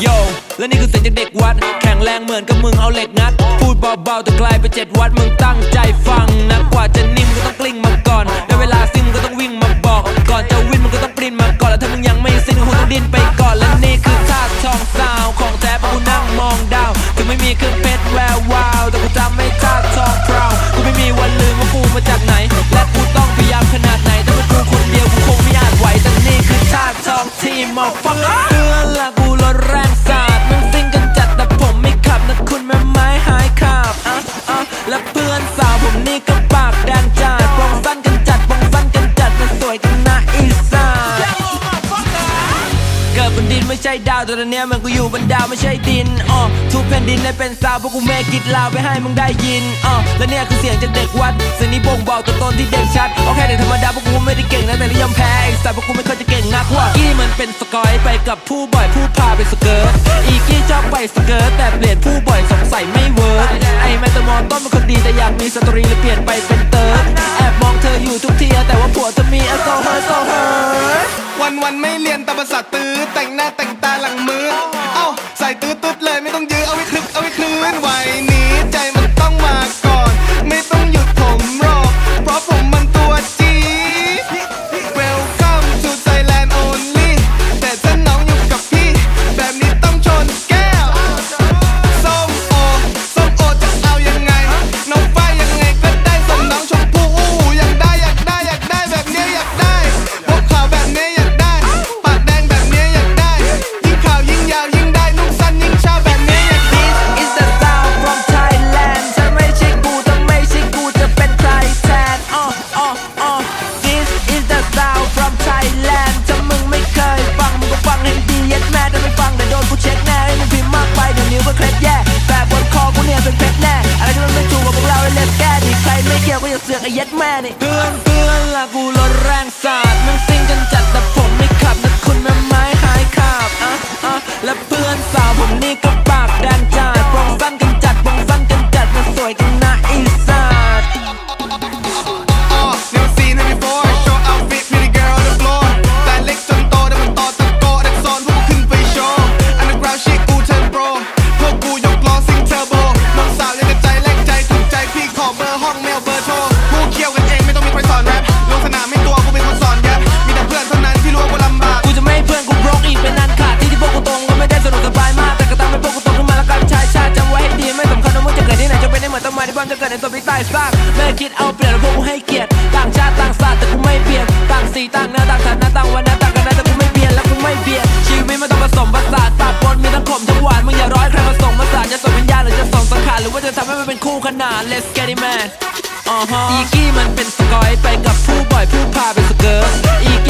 โยและนี่คือเสียงจากเด็กวัด แข็งแรงเหมือนกับมึงเอาเหล็กงัด พูดเบาๆแต่กลายเป็นเจ็ดวัดมึงตั้งใจฟังนะกว่าจะนิ่มก็ต้องกลิ้งมาก่อนได้เวลาซิ่งมึงก็ต้องวิ่งมาบอก ก่อนจะวิ่งมึงก็ต้องปรินมาก่อนแล้วถ้ามึงยังไม่สิ้นก็คงต้องดิ้นไปก่อนและนี่คือท่าทองสาวของแท้ปะกูนั่งมองดาวถึงไม่มีเครื่องเพชรแวววาวแต่กูจำไม่ท่าทองพราวกูไม่มีวันลืมว่ากูมาจากไหน และกูต้องพยายามขนาดไหนถ้าเป็นกูคนเดียวกูคงไม่อาจไหวแต่นี่คือท่าทองที่มองฟัง นี่ก็ปากแดงจัดปองสั้นกันจัดปองสั้นกันจัดมันสวยกันนะอีสานเกิดบนดินไม่ใช่ดาวแต่ตอนเนี้ยมันกูอยู่บนดาวไม่ใช่ดินอ๋อทุกแผ่นดินเลยเป็นสาวพวกกูเมกิดลาวไปให้มึงได้ยินอ๋อและเนี่ยคือเสียงจากเด็กวัดเสียงนี้บ่งบอกตัวตนที่เด็กชัดโอเคเด็กธรรมดาพวกกูไม่ได้เก่งนะแต่นิยมแพ้ไอ้สัตว์พวกกูไม่เคยจะเก่งนักว่ากี้มันเป็นสกอยไปกับผู้บ่อยผู้พาไปสเกิร์ตอีกี้ชอบไปสเกิร์ตแต่เปลี่ยนผู้บ่อยสงสัยไม่เวิร์กไอ้แม ดีแต่อยากมีสตรีเลยเปลี่ยนไปเป็นเติร์ดแอบมองเธออยู่ทุกทีแต่ว่าผัวเธอมีอโซเฮอร์โซเฮอร์วันวันไม่เรียนแต่ภาษาตื้อแต่งหน้าแต่งตาหลังมือ เอ้าใส่ตื้อตุ๊ดเลยไม่ต้องยื้อเอาไว้คลึกเอาไว้คลื่นวัยนี้ใจ ยัดแม่เนี่ยเตือนเตือนละกู เกิดในตัวพี่ใต้สร้างเม่คิดเอาเปลี่ยนพวกกูให้เกียรติต่างชาติต่างศาสตร์แต่กูไม่เปลี่ยนต่างสีต่างเนื้อต่างฐานะต่างวันนะต่างกันนะแต่กูไม่เปลี่ยนและกูไม่เบียดชีวิตมันต้องผสมผสานปะปนมีทั้งขมทั้งหวานมึงอย่าร้อยใครผสมผสานจะส่งวิญญาณหรือจะส่งสังขารหรือว่าจะทำให้มันเป็นคู่ขนาน Let's get it man อีกี้มันเป็นสกอยไปกับผู้บ่อยผู้พาเป็นสเกิร์ตอีก